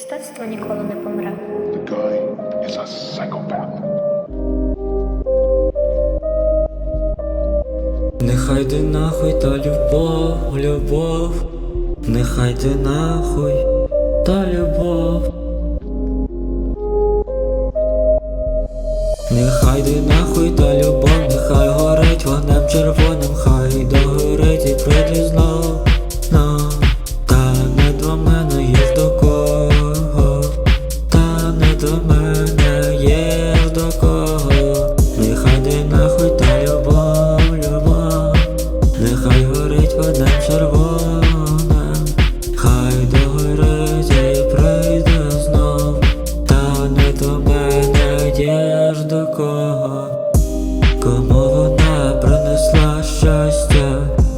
Мистецтво ніколи не помре. The guy is a psychopath. Нехай де нахуй та любов, любов, нехай де нахуй та любов. Нехай де нахуй та любов, нехай горить вогнем червоним.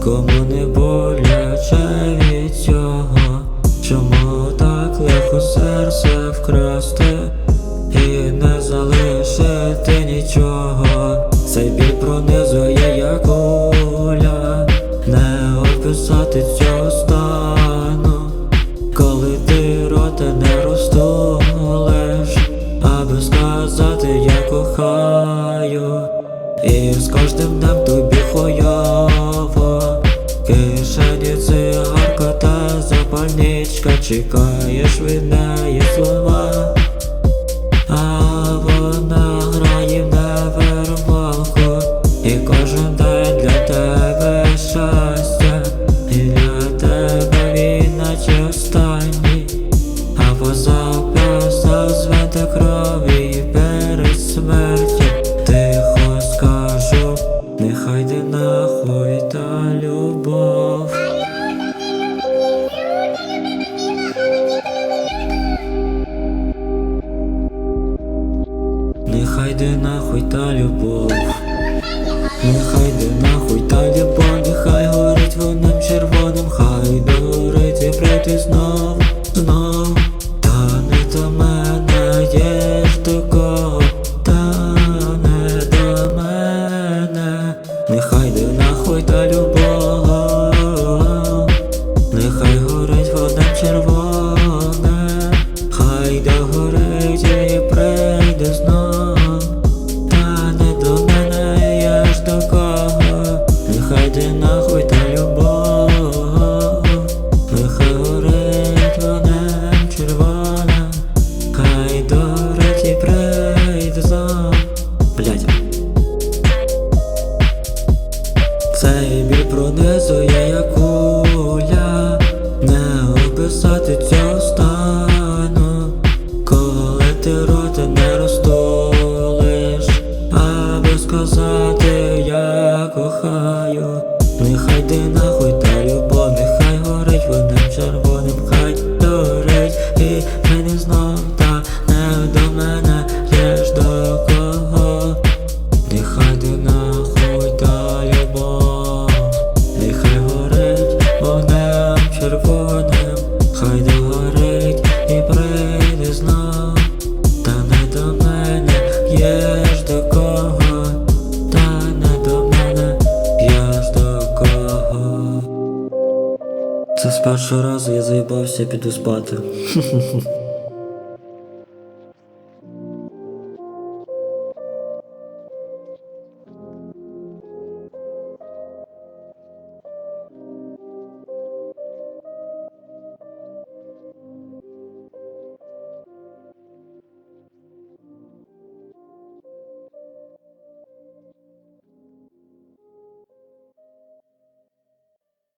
Кому не боляче від цього, чому так легко серце вкрасти і не залишити нічого, цей біль пронизує як куля, не описати цього стану, коли ти рота не розтулиш, аби сказати я кохаю. І з кожним днем тобі хуйово запальничка Чекаєш від неї слова. А вона грає в невервалку І кожен день для тебе щастя. І для тебе він наче останній. А позапаса звете крові перед смертю. Тихо скажу, нехай йде йде нахуй та любов. Нехай йде нахуй та сказати я кохаю, нехай йде нахуй та любов, нехай горить вогнем червоним, хай горить і прийде знов, та не до мене є ж до кого. Нехай йде нахуй та любов, нехай горить вогнем червоним, хай догорить і прийде знов, Це з першого разу я заїбався, піду спати.